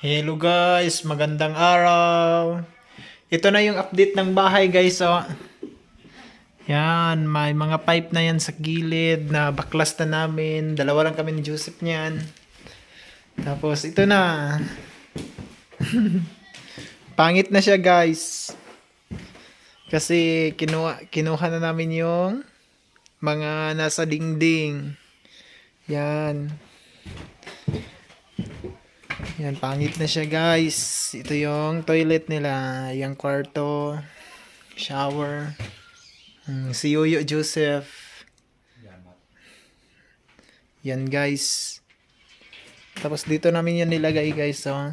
Hello guys, magandang araw. Ito na yung update ng bahay guys, oh. Yan, may mga pipe na yan sa gilid na baklas na namin. Dalawa lang kami ni Joseph niyan. Tapos ito na. Pangit na siya guys. Kasi kinuha, kinuha na namin yung mga nasa dingding. Yan. Yan, pangit na siya guys. Ito yung toilet nila. Yung kwarto. Shower. Hmm, si Yoyo Joseph. Yan guys. Tapos dito namin yan nilagay guys. Oh.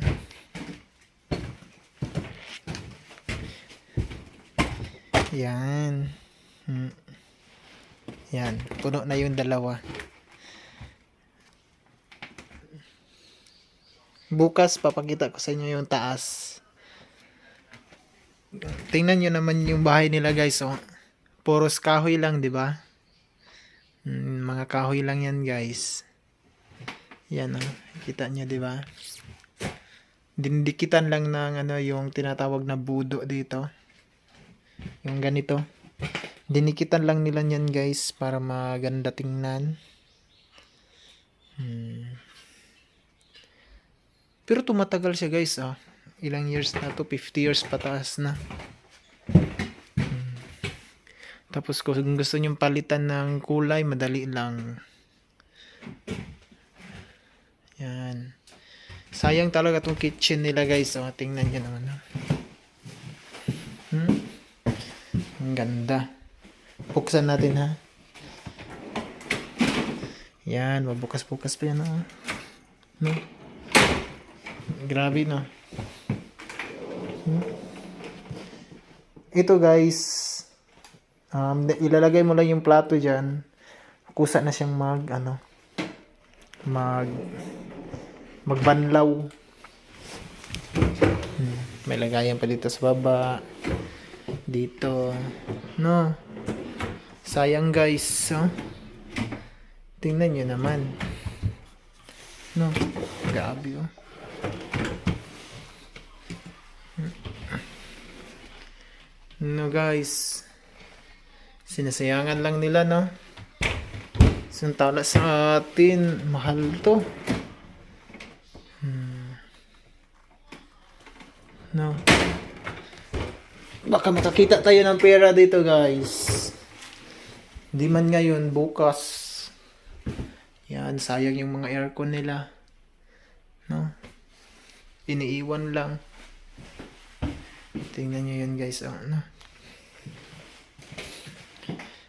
Yan. Hmm. Yan. Puno na yung dalawa. Bukas papakita ko sa inyo yung taas. Tingnan nyo naman yung bahay nila guys. Oh. Puros kahoy lang, di ba? Mm, mga kahoy lang yan guys. Yan oh. Kita nyo, di ba? Dindikitan lang ng ano yung tinatawag na budo dito. Yung ganito. Dinikitan lang nila yan guys para maganda tingnan. Pero tumatagal siya guys ah. Ilang years na to? 50 years pataas na. Hmm. Tapos kung gusto nyong palitan ng kulay, madali lang. Yan. Sayang talaga tong kitchen nila guys. Oh, tingnan nyo naman. ah. Hmm? Ang ganda. Buksan natin ha. Yan, mabukas-bukas pa yan. Oh. No? Grabe. Hmm? Ito guys, um, ilalagay mo lang yung plato dyan. Kusa na siyang mag, ano, mag, magbanlaw. Hmm. May lagayan pa dito sa baba. Dito. No. Sayang guys. Oh. Tingnan nyo naman. No. Grabe oh. No guys. Sinasayangan lang nila no. Suntala sa atin. Mahal to. Hmm. No. Baka makakita tayo ng pera dito guys. Di man ngayon, bukas. Yan, sayang yung mga aircon nila. No? Iniiwan lang. Tingnan nyo yan guys. Oh, ano?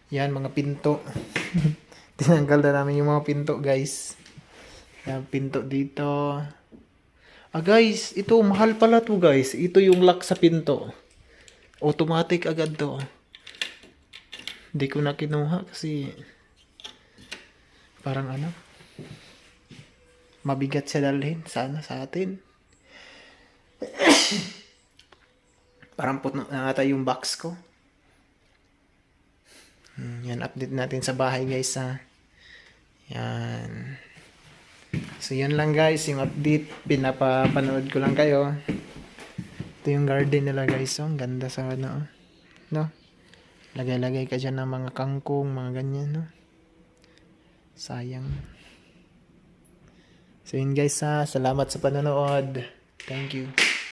Yan, mga pinto. Tinanggal na namin yung mga pinto guys. Yan, pinto dito. Ah guys, ito mahal pala to guys. Ito yung lock sa pinto. Automatic agad to. Hindi ko na kinuha kasi parang ano mabigat siya dalhin sana sa atin. Parang puno na ata yung box ko. Hmm, yan, update natin sa bahay guys ha. Yan. So yun lang guys, yung update. Pinapapanood ko lang kayo. Ito yung garden nila guys. Oh, ang ganda sa ano. oh. No? Lagay-lagay ka dyan ng mga kangkong, mga ganyan. No? Sayang. So yun guys ha. Salamat sa panonood. Thank you.